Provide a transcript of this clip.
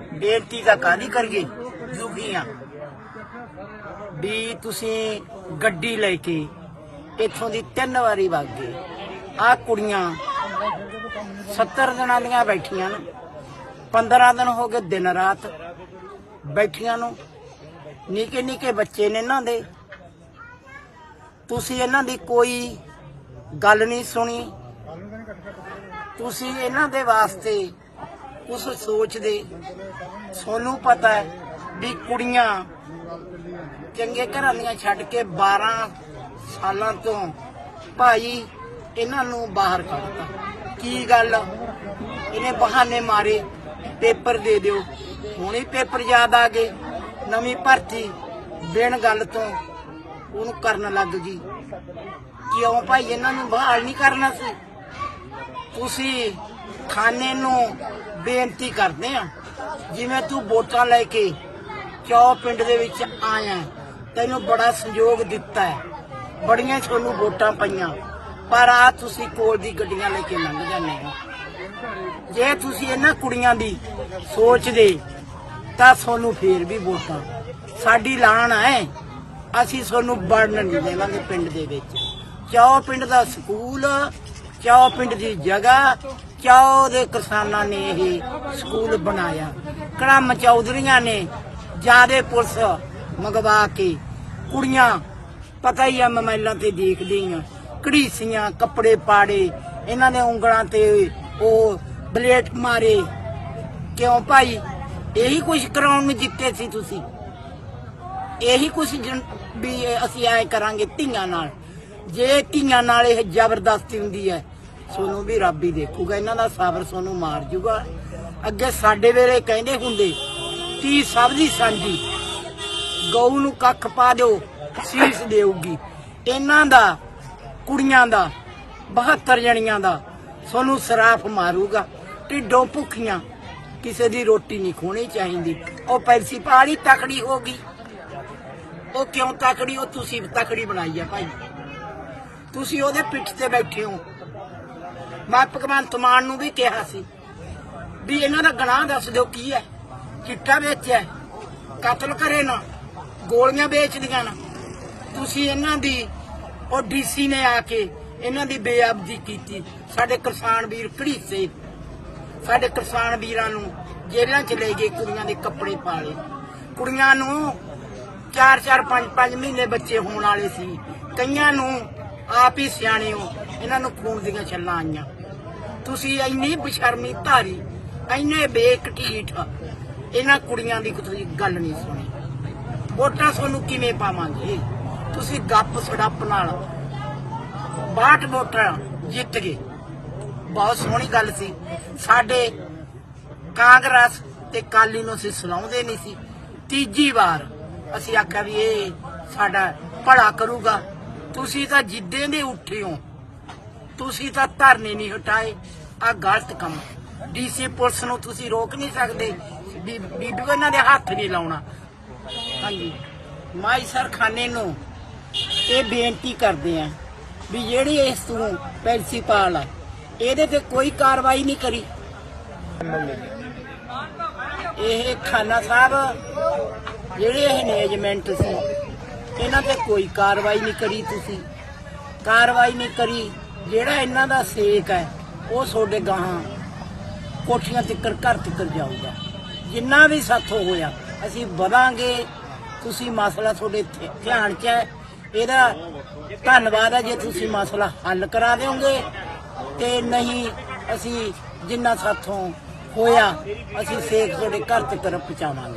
ਬੇਨਤੀ ਤਾਂ ਕਾਦੀ ਕਰੀਏ? ਦੁਖੀਆਂ। ਵੀ ਤੁਸੀਂ ਗੱਡੀ ਲੈ ਕੇ ਇੱਥੋਂ ਦੀ ਤਿੰਨ ਵਾਰੀ ਵਗ ਗਏ। ਆ ਕੁੜੀਆਂ 70 ਦਿਨਾਂ ਦੀਆਂ ਬੈਠੀਆਂ ਨੇ। 15 ਦਿਨ ਹੋ ਗਏ ਦਿਨ ਰਾਤ ਬੈਠੀਆਂ ਨੂੰ। ਨਿੱਕੇ ਨਿੱਕੇ ਬੱਚੇ ਨੇ ਇਹਨਾਂ ਦੇ। ਤੁਸੀਂ ਇਹਨਾਂ ਦੀ ਕੋਈ ਗੱਲ ਨਹੀਂ ਸੁਣੀ। ਤੁਸੀਂ ਇਹਨਾਂ ਦੇ ਵਾਸਤੇ ਉਸ ਸੋਚ ਦੇ ਤੁਹਾਨੂੰ ਪਤਾ ਹੈ ਵੀ ਕੁੜੀਆਂ ਚੰਗੇ ਘਰਾਂ ਦੀਆਂ ਛੱਡ ਕੇ 12 ਸਾਲਾਂ ਤੋਂ ਭਾਈ ਇਹਨਾਂ ਨੂੰ ਬਾਹਰ ਕੱਢਤਾ। ਕੀ ਗੱਲ? ਇਹਨੇ ਬਹਾਨੇ ਮਾਰੇ, ਪੇਪਰ ਦੇ ਦਿਓ। ਹੁਣੇ ਪੇਪਰ ਯਾਦ ਆ ਗਏ। ਨਵੀਂ ਭਰਤੀ ਬਿਨ ਗੱਲ ਤੋਂ ਉਹਨੂੰ ਕਰਨ ਲੱਗ ਗਈ। ਕਿਉਂ ਭਾਈ? ਇਹਨਾਂ ਨੂੰ ਬਹਾਲ ਨਹੀਂ ਕਰਨਾ ਸੀ। ਤੁਸੀਂ ਖਾਨੇ ਨੂੰ ਬੇਨਤੀ ਕਰਦੇ ਆ, ਜਿਵੇਂ ਤੂੰ ਵੋਟਾਂ ਲੈ ਕੇ ਚੌ ਪਿੰਡ ਦੇ ਵਿੱਚ ਆਇਆ, ਤੈਨੂੰ ਬੜਾ ਸੰਯੋਗ ਦਿੱਤਾ ਹੈ। ਬੜੀਆਂ ਤੁਹਾਨੂੰ ਵੋਟਾਂ ਪਈਆਂ, ਪਰ ਆ ਤੁਸੀਂ ਕੋਲ ਦੀ ਗੱਡੀਆਂ ਲੈ ਕੇ ਲੰਘ ਜਾਂਦੇ ਹੋ। ਜੇ ਤੁਸੀਂ ਇਹਨਾਂ ਕੁੜੀਆਂ ਦੀ ਸੋਚਦੇ, ਤਾਂ ਤੁਹਾਨੂੰ ਫੇਰ ਵੀ ਵੋਟਾਂ। ਸਾਡੀ ਲਾਣ ਹੈ ਅਸੀਂ ਤੁਹਾਨੂੰ ਵੜਨ ਨਹੀਂ ਦੇਵਾਂਗੇ ਪਿੰਡ ਦੇ ਵਿੱਚ। ਚੌ ਪਿੰਡ ਦਾ ਸਕੂਲ ਚੌ ਪਿੰਡ ਦੀ ਜਗ੍ਹਾ ਚੌ ਦੇ ਕਿਸਾਨਾਂ ਨੇ ਇਹ ਸਕੂਲ ਬਣਾਇਆ। ਕੜਮ ਚੌਧਰੀਆਂ ਨੇ ਜਿਆਦੇ ਪੁਲਿਸ ਮੰਗਵਾ ਕੇ ਕੁੜੀਆਂ ਪਤਾ ਹੀ ਆ ਮੋਬਾਈਲਾਂ ਤੇ ਦੇਖਦੀਆਂ ਘੜੀਸੀਆਂ, ਕੱਪੜੇ ਪਾੜੇ, ਇਹਨਾਂ ਨੇ ਉਂਗਲਾਂ ਤੇ ਉਹ ਬਲੇਟ ਮਾਰੇ। ਕਿਉਂ ਭਾਈ? ਇਹੀ ਕੁਝ ਕਰਾਉਣ ਨੂੰ ਜਿੱਤੇ ਸੀ ਤੁਸੀਂ। ਇਹੀ ਕੁਝ ਵੀ ਅਸੀਂ ਐ ਕਰਾਂਗੇ ਧੀਆਂ ਨਾਲ। ਜੇ ਧੀਆਂ ਨਾਲ ਇਹ ਜ਼ਬਰਦਸਤੀ ਹੁੰਦੀ ਹੈ, ਸੋਨੂੰ ਵੀ ਰੱਬ ਹੀ ਦੇਖੂਗਾ, ਇਹਨਾਂ ਦਾ ਸਬਰ ਸੋਨੂੰ ਮਾਰ ਜੂਗਾ। ਅੱਗੇ ਸਾਡੇ ਵੇਲੇ ਕਹਿੰਦੇ ਹੁੰਦੇ, ਧੀ ਸਭ ਦੀ ਸਾਂਝੀ, ਗਊ ਨੂੰ ਕੱਖ ਪਾ ਦਿਓ, ਸੀਸ ਦੇਊਗੀ। ਇਹਨਾਂ ਦਾ, ਕੁੜੀਆਂ ਦਾ 72 ਜਣੀਆਂ ਦਾ ਸੋਨੂੰ ਸਰਾਫ ਮਾਰੂਗਾ। ਢਿੱਡੋਂ ਭੁੱਖੀਆਂ, ਕਿਸੇ ਦੀ ਰੋਟੀ ਨਹੀਂ ਖੋਣੀ ਚਾਹੀਦੀ। ਉਹ ਪੈਸੀ ਪਾਲੀ ਤਕੜੀ ਹੋ ਗਈ। ਉਹ ਕਿਉਂ ਤਕੜੀ? ਉਹ ਤੁਸੀਂ ਤਕੜੀ ਬਣਾਈ ਆ ਭਾਈ। ਤੁਸੀਂ ਉਹਦੇ ਪਿੱਠ ਤੇ ਬੈਠੇ ਹੋ। ਮੈਂ ਭਗਵੰਤ ਮਾਨ ਨੂੰ ਵੀ ਕਿਹਾ ਸੀ ਵੀ ਇਹਨਾਂ ਦਾ ਗੁਨਾਹ ਦੱਸ ਦਿਓ ਕੀ ਹੈ ਚਿੱਟਾ ਵੇਚਿਆ ਕਤਲ ਕਰੇ ਨਾ, ਗੋਲੀਆਂ ਵੇਚਦੀਆਂ ਨਾ। ਤੁਸੀਂ ਇਹਨਾਂ ਦੀ ਉਹ ਡੀਸੀ ਨੇ ਆ ਕੇ ਇਹਨਾਂ ਦੀ ਬੇਅਬਦੀ ਕੀਤੀ। ਸਾਡੇ ਕਿਸਾਨ ਵੀਰ ਘੜੀਸੇ ਸਾਡੇ ਕਿਸਾਨ ਵੀਰਾਂ ਨੂੰ ਜੇਲ੍ਹਾਂ ਚ ਲੈ ਗਏ, ਕੁੜੀਆਂ ਦੇ ਕੱਪੜੇ ਪਾਲੇ। ਕੁੜੀਆਂ ਨੂੰ 4-4 5-5 ਮਹੀਨੇ ਬੱਚੇ ਹੋਣ ਵਾਲੇ ਸੀ। ਕਈਆਂ ਨੂੰ ਆਪ ਹੀ ਸਿਆਣੇ ਹੋ। ਇਹਨਾਂ ਨੂੰ ਖੂਨ ਦੀਆਂ ਛੱਲਾਂ ਆਈਆਂ। ਤੁਸੀਂ ਇੰਨੀ ਬਸ਼ਰਮੀ ਧਾਰੀ, ਇੰਨੇ ਬੇਕਟੀਠ। ਇਹਨਾਂ ਕੁੜੀਆਂ ਦੀ ਕੋਈ ਗੱਲ ਨਹੀਂ ਸੁਣੀ। ਵੋਟਾਂ ਤੁਹਾਨੂੰ ਕਿਵੇਂ ਪਾਵਾਂਗੇ? ਤੁਸੀਂ ਗੱਪ ਸੜੱਪ ਨਾਲ 62 ਵੋਟਾਂ ਜਿੱਤ ਗਏ। ਬਹੁਤ ਸੋਹਣੀ ਗੱਲ ਸੀ। ਸਾਡੇ ਕਾਂਗਰਸ ਤੇ ਕਾਲੀ ਨੂੰ ਅਸੀਂ ਸੁਣਾਉਂਦੇ ਨਹੀਂ ਸੀ। ਤੀਜੀ ਵਾਰ ਅਸੀਂ ਆਖਿਆ ਵੀ ਇਹ ਸਾਡਾ ਭਲਾ ਕਰੂਗਾ। ਤੁਸੀਂ ਤਾਂ ਜਿੱਦੇ ਦੇ ਉੱਠੇ ਹੋ। ਤੁਸੀਂ ਤਾਂ ਧਰਨੇ ਨਹੀਂ ਹਟਾਏ। ਆ ਗਲਤ ਕੰਮ ਡੀਸੀ ਪੁਲਿਸ ਨੂੰ ਤੁਸੀਂ ਰੋਕ ਨਹੀਂ ਸਕਦੇ। ਬੀਬੀ ਇਹਨਾਂ ਦੇ ਹੱਥ ਨਹੀਂ ਲਾਉਣਾ। ਹਾਂਜੀ। ਮਾਈ ਸਰ ਨੂੰ ਇਹ ਬੇਨਤੀ ਕਰਦੇ ਆ ਵੀ ਜਿਹੜੀ ਇਸ ਤੋਂ ਪ੍ਰਿੰਸੀਪਲ ਆ, ਇਹਦੇ ਤੇ ਕੋਈ ਕਾਰਵਾਈ ਨਹੀਂ ਕਰੀ। ਇਹ ਖਾਨਾ ਸਾਹਿਬ, ਜਿਹੜੇ ਇਹ ਮੈਨੇਜਮੈਂਟ ਸੀ ਇਹਨਾਂ ਤੇ ਕੋਈ ਕਾਰਵਾਈ ਨਹੀਂ ਕਰੀ ਤੁਸੀਂ। ਕਾਰਵਾਈ ਨਹੀਂ ਕਰੀ, ਜਿਹੜਾ ਇਹਨਾਂ ਦਾ ਸੇਕ ਹੈ, ਉਹ ਤੁਹਾਡੇ ਗਾਹਾਂ ਕੋਠੀਆਂ ਤਿੱਕਰ, ਘਰ ਤੱਕ ਜਾਊਗਾ। ਜਿੰਨਾ ਵੀ ਸਾਥੋਂ ਹੋਇਆ, ਅਸੀਂ ਵਧਾਂਗੇ। ਤੁਸੀਂ ਮਸਲਾ ਤੁਹਾਡੇ ਧਿਆਨ 'ਚ ਹੈ। ਇਹਦਾ ਧੰਨਵਾਦ ਹੈ ਜੇ ਤੁਸੀਂ ਮਸਲਾ ਹੱਲ ਕਰਾ ਦਿਓਗੇ। ਤੇ ਨਹੀਂ, ਅਸੀਂ ਜਿੰਨਾ ਸਾਥੋਂ ਹੋਇਆ, ਅਸੀਂ ਸੇਕ ਤੁਹਾਡੇ ਘਰ ਤੱਕ ਪਹੁੰਚਾਵਾਂਗੇ।